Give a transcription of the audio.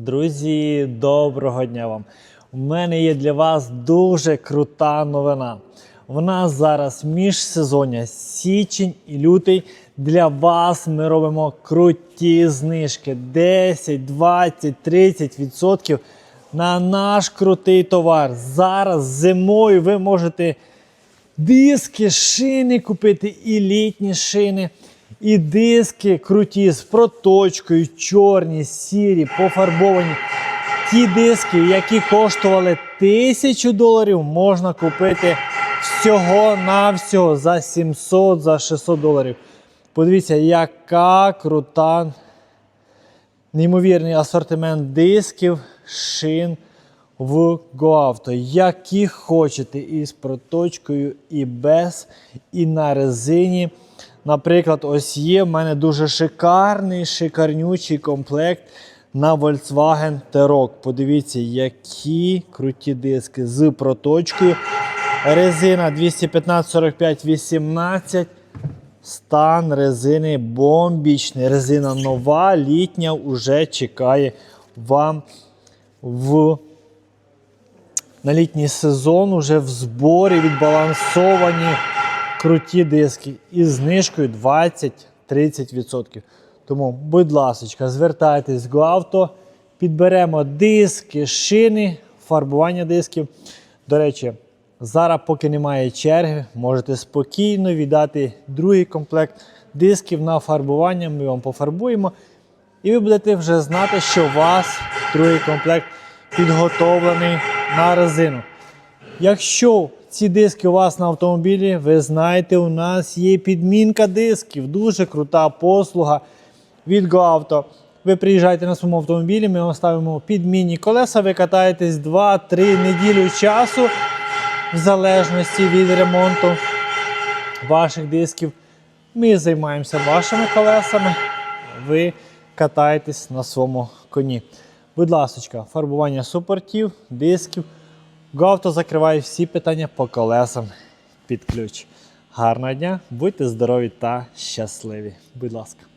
Друзі, доброго дня вам! У мене є для вас дуже крута новина. В нас зараз міжсезоння січень і лютий. Для вас ми робимо круті знижки 10, 20, 30% на наш крутий товар. Зараз зимою ви можете диски, шини купити і літні шини. І диски круті з проточкою, чорні, сірі, пофарбовані. Ті диски, які коштували 1000 доларів, можна купити всього-навсього за 700 за 600 доларів. Подивіться, яка крута, неймовірний асортимент дисків, шин в GoAuto. Які хочете, і з проточкою, і без, і на резині. Наприклад, ось є в мене дуже шикарний, шикарнючий комплект на Volkswagen T-Roc. Подивіться, які круті диски з проточкою. Резина 215 45 18. Стан резини бомбічний. Резина нова, літня, вже чекає вам в на літній сезон уже в зборі відбалансовані круті диски із знижкою 20-30%. Тому, будь ласка, звертайтесь до авто, підберемо диски, шини, фарбування дисків. До речі, зараз, поки немає черги, можете спокійно віддати другий комплект дисків на фарбування. Ми вам пофарбуємо. І ви будете вже знати, що у вас другий комплект підготовлений на резину. Якщо ці диски у вас на автомобілі, ви знаєте, у нас є підмінка дисків. Дуже крута послуга від GoAuto. Ви приїжджаєте на своєму автомобілі, ми вам ставимо підмінні колеса, ви катаєтесь 2-3 неділю часу, в залежності від ремонту ваших дисків. Ми займаємося вашими колесами, ви катаєтесь на своєму коні. Будь ласка, фарбування супортів, дисків. GoAuto закриває всі питання по колесам під ключ. Гарного дня, будьте здорові та щасливі. Будь ласка.